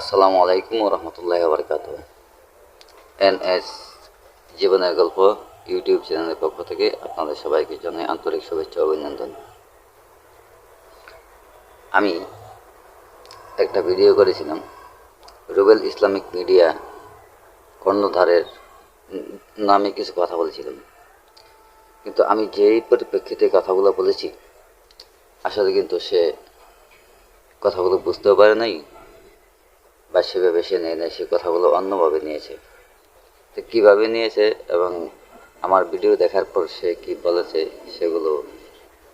আসসালামু আলাইকুম রহমতুল্লাহ বরকাত এন এস জীবনের গল্প ইউটিউব চ্যানেলের পক্ষ থেকে আপনাদের সবাইকে জানাই আন্তরিক শুভেচ্ছা অভিনন্দন। আমি একটা ভিডিও করেছিলাম, রুবেল ইসলামিক মিডিয়া কর্ণধারের নামে কিছু কথা বলেছিলাম। কিন্তু আমি যেই পরিপ্রেক্ষিতে কথাগুলো বলেছি, আসলে কিন্তু সে কথাগুলো বুঝতেও পারে নাই বা সেভাবে সে নেয় নাই সে কথাগুলো অন্যভাবে নিয়েছে। তো কীভাবে নিয়েছে এবং আমার ভিডিও দেখার পর সে কি বলেছে সেগুলো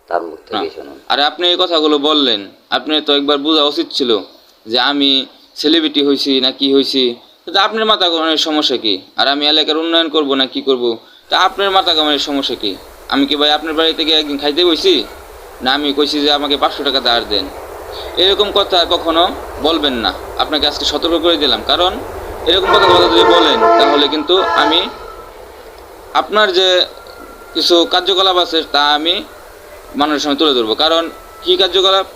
তার মুখ থেকেই শুনুন। আরে আপনি এই কথাগুলো বললেন আপনি তো একবার বোঝা উচিত ছিল যে আমি সেলিব্রিটি হয়েছি না কি হয়েছি তা আপনার মাথা গমনের সমস্যা কি? আর আমি এলাকার উন্নয়ন করব না কি করব? তা আপনার মাথা গমনের সমস্যা কি? আমি কি ভাই আপনার বাড়ি থেকে একদিন খাইতে বসি না আমি কইছি যে আমাকে পাঁচশো টাকা ধার দেন। এরকম কথা কখনো বলবেন না। আপনাকে আজকে সতর্ক করে দিলাম। কারণ এরকম কথা কথা যদি বলেন, তাহলে কিন্তু আমি আপনার যে কিছু কার্যকলাপ আছে, তা আমি মানুষের সামনে তুলে ধরবো। কারণ কি কার্যকলাপ?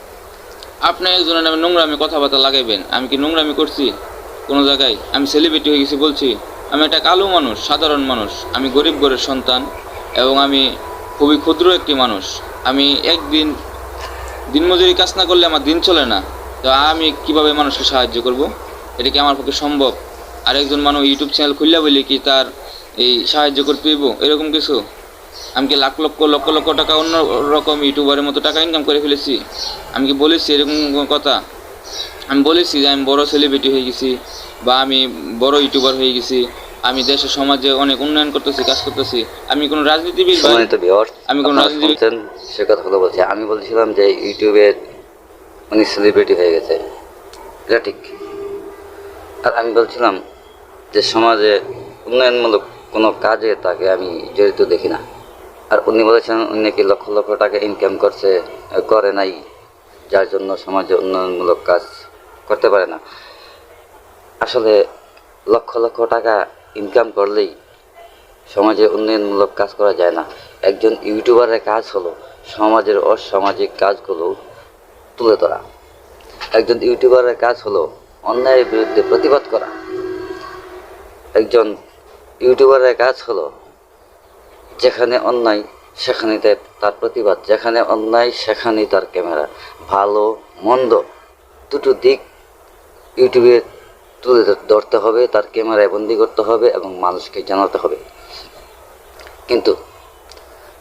আপনি একজনের নামে নোংরামি কথাবার্তা লাগাইবেন। আমি কি নোংরামি করছি? কোনো জায়গায়? আমি সেলিব্রিটি হয়ে গেছি বলছি। আমি একটা কালো মানুষ, সাধারণ মানুষ। আমি গরিব ঘরের সন্তান এবং আমি খুবই ক্ষুদ্র একটি মানুষ। আমি একদিন দিনমজুরি কাজ না করলে আমার দিন চলে না। তো আমি কীভাবে মানুষকে সাহায্য করব? এটা কি আমার পক্ষে সম্ভব? আর একজন মানুষ ইউটিউব চ্যানেল খুললে বলি কি তার এই সাহায্য করতে হইব? এরকম কিছু? আমি কি লাখ লক্ষ লক্ষ লক্ষ টাকা অন্য রকম ইউটিউবারের মতো টাকা ইনকাম করে ফেলেছি? আমি কি বলেছি এরকম কথা? আমি বলেছি যে আমি বড় সেলিব্রিটি হয়ে গেছি বা আমি বড় ইউটিউবার হয়ে গেছি। আমি দেশের সমাজে অনেক উন্নয়ন করতেছি কাজ করতেছি। আমি কোনো রাজনীতিবিদ আমি কোনো আপনারা রাজনীতি- শুনছেন সে কথাগুলো বলছি আমি বলছিলাম যে ইউটিউবে উনি সেলিব্রিটি হয়ে গেছে। এটা ঠিক। আর আমি বলছিলাম যে সমাজে উন্নয়নমূলক কোনো কাজে তাকে আমি জড়িত দেখি না। আর উনি বলেছেন উনি নাকি লক্ষ লক্ষ টাকা ইনকাম করছে করে নাই যার জন্য সমাজে উন্নয়নমূলক কাজ করতে পারে না। আসলে লক্ষ লক্ষ টাকা ইনকাম করলেই সমাজে উন্নয়নমূলক কাজ করা যায় না। একজন ইউটিউবারের কাজ হলো সমাজের অসামাজিক কাজগুলো তুলে ধরা। একজন ইউটিউবারের কাজ হলো অন্যায়ের বিরুদ্ধে প্রতিবাদ করা। একজন ইউটিউবারের কাজ হলো যেখানে অন্যায়, সেখানে তার- প্রতিবাদ, যেখানে অন্যায়, সেখানেই তার ক্যামেরা। ভালো, মন্দ, দুটো দিক ইউটিউবে তুলে ধরতে হবে, তার ক্যামেরায় বন্দি করতে হবে এবং মানুষকে জানাতে হবে। কিন্তু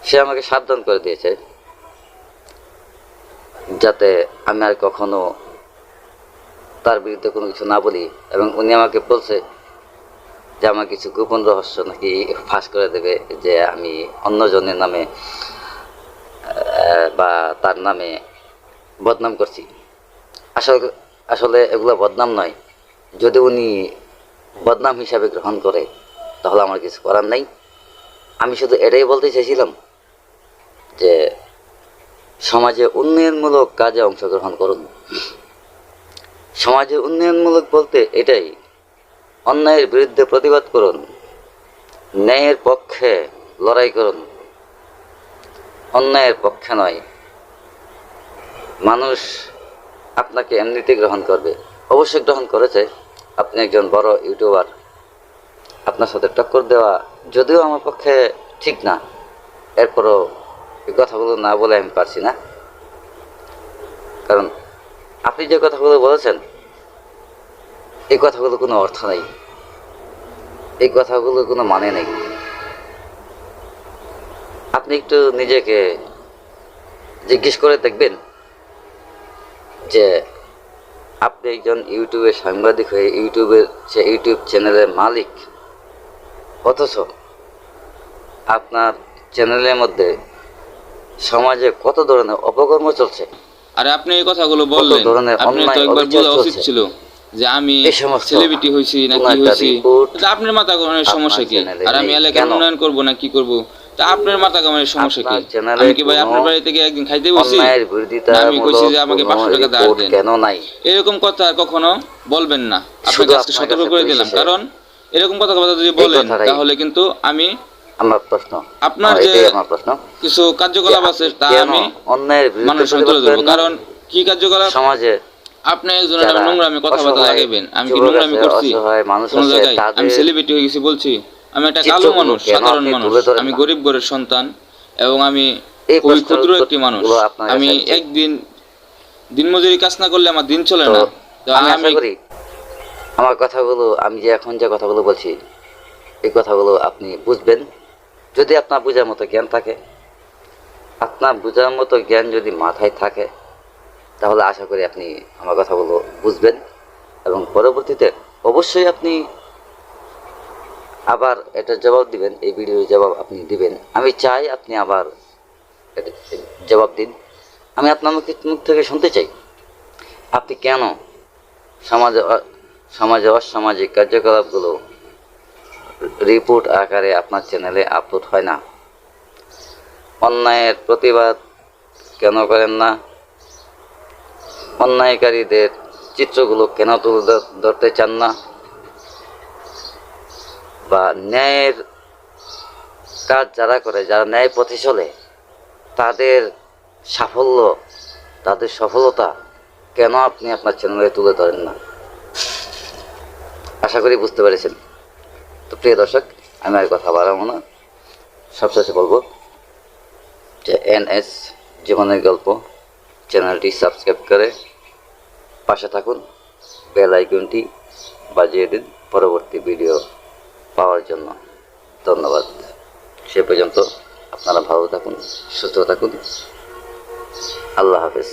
সে আমাকে সাবধান করে দিয়েছে যাতে আমি আর কখনো তার বিরুদ্ধে কোনো কিছু না বলি এবং উনি আমাকে বলছে যে আমার কিছু গোপন রহস্য নাকি ফাঁস করে দেবে যে আমি অন্যজনের নামে বা তার নামে বদনাম করছি। আসলে আসলে এগুলো বদনাম নয়। যদি উনি বদনাম হিসাবে গ্রহণ করে, তাহলে আমার কিছু করার নেই। আমি শুধু এটাই বলতে চাইছিলাম যে, সমাজে উন্নয়নমূলক কাজে অংশগ্রহণ করুন। সমাজে উন্নয়নমূলক বলতে এটাই, অন্যায়ের বিরুদ্ধে প্রতিবাদ করুন, ন্যায়ের পক্ষে লড়াই করুন। অন্যায়ের পক্ষে নয়। মানুষ আপনাকে এমনিতে গ্রহণ করবে। অবশ্যই গ্রহণ করেছে। আপনি একজন বড় ইউটিউবার, আপনার সাথে টক্কর দেওয়া যদিও আমার পক্ষে ঠিক না। এরপরও এই কথাগুলো না বলে আমি পারছি না। কারণ আপনি যে কথাগুলো বলেছেন, এই কথাগুলো কোনো অর্থ নেই। এই কথাগুলো কোনো মানে নেই। আপনি একটু নিজেকে জিজ্ঞেস করে দেখবেন যে আপনি একজন ইউটিউবের সাংবাদিক হয়ে ইউটিউবের সে ইউটিউব চ্যানেলের মালিক অথচ আপনার চ্যানেলের মধ্যে সমাজে কত ধরনের অপকর্ম চলছে? আরে আপনি এই কথাগুলো বললেন। ধরনের আপনি তো একবার বোঝা উচিত ছিল যে আমি সেলিব্রিটি হয়েছি না কি একটা হয়েছি আপনার মাথা সমস্যা কি? আর আমি। এলাকার কেন? উন্নয়ন করব না কি করব? তা আপনার মাথা গমনের সমস্যা কি? আমি কি ভাই আপনার বাড়ি থেকে একদিন খাইতে বসি? আমি কইছি যে আমাকে পাঁচশো টাকা ধার দেন। কেন নাই? এরকম কথা কখনো বলবেন না। আপনাকে আজকে সতর্ক করে দিলাম। কারণ এরকম কথা কথা যদি বলেন তাহলে কিন্তু আমি আমার প্রশ্ন। আপনার যে কিছু কার্যকলাপ আছে তা আমি মানুষের তুলে ধরবো। কারণ কি কার্যকলাপ? সমাজে আপনি একজন যারা নোংরামি কথাবার্তা লাগাইবেন। আমি কি নোংরামি করছি? কোন জায়গায়? আমি সেলিব্রিটি হয়ে গেছি বলছি। আমি একটা কালো মানুষ সাধারণ মানুষ। আমি গরিব ঘরের সন্তান এবং আমি খুবই ক্ষুদ্র একটি মানুষ। আমি। একদিন দিনমজুরি কাজ না করলে আমার দিন চলে না। আমি আমার কথাগুলো আমি যে এখন যে কথাগুলো বলছি এই কথাগুলো আপনি বুঝবেন। যদি আপনার বোঝার মতো জ্ঞান থাকে আপনার বোঝার মতো জ্ঞান যদি মাথায় থাকে তাহলে আশা করি আপনি আমার কথাগুলো বুঝবেন। এবং পরবর্তীতে অবশ্যই আপনি আবার এটা জবাব দিবেন, এই ভিডিওর জবাব আপনি দিবেন। আমি চাই আপনি আবার জবাব দিন। আমি আপনার মুখ মুখ থেকে শুনতে চাই। আপনি কেন সমাজে সমাজে অসামাজিক কার্যকলাপগুলো রিপোর্ট আকারে আপনার চ্যানেলে আপলোড হয় না? অন্যায়ের প্রতিবাদ কেন করেন না? অন্যায়কারীদের চিত্রগুলো কেন তুলে ধরতে চান না? বা ন্যায়ের কাজ যারা করে, যারা ন্যায় পথে চলে, তাদের সাফল্য, তাদের সফলতা কেন আপনি আপনার চ্যানেলে তুলে ধরেন না? আশা করি বুঝতে পেরেছেন। তো প্রিয় দর্শক, আমি আর কথা বাড়াবো না। সবশেষে বলব যে এন এস জীবনের গল্প, চ্যানেলটি সাবস্ক্রাইব করে পাশে থাকুন, বেল আইকনটি বাজিয়ে দিন, পরবর্তী ভিডিও পাওয়ার জন্য ধন্যবাদ। সে পর্যন্ত আপনারা ভালো থাকুন সুস্থ থাকুন। আল্লাহ হাফেজ।